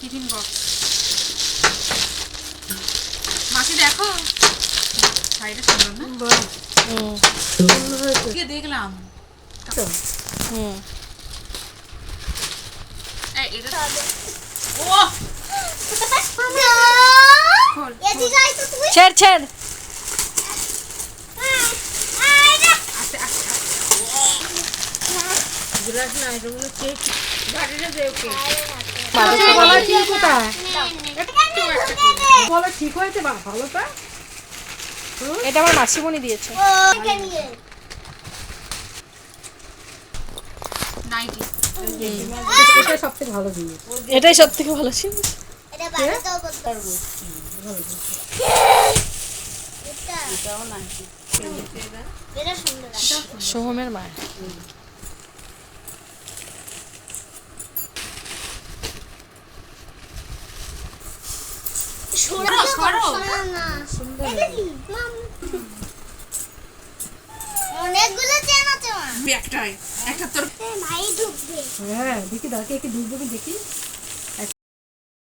Tiffin box. মাসি দেখো। শাড়িটা সুন্দর না? হুম। দেখলাম। হুম। এটা ও। ছেড় ছেড়। আস্তে। গ্লাস না এটা হলো কেক। ঠিক হয়েছে বা ভালোটা এটা আমার মাসিমণি দিয়েছে। নাইটি। সব থেকে ভালো জিনিস। এটাই সব থেকে ভালো ছিল সোহমের মায়ের। সরো, সরো। অনেকগুলো চেন আছে মা। একটাই। একটা তোর ভাই ঢুকবে। হ্যাঁ দেখি দাঁড়কে একটু ডুববে দেখি।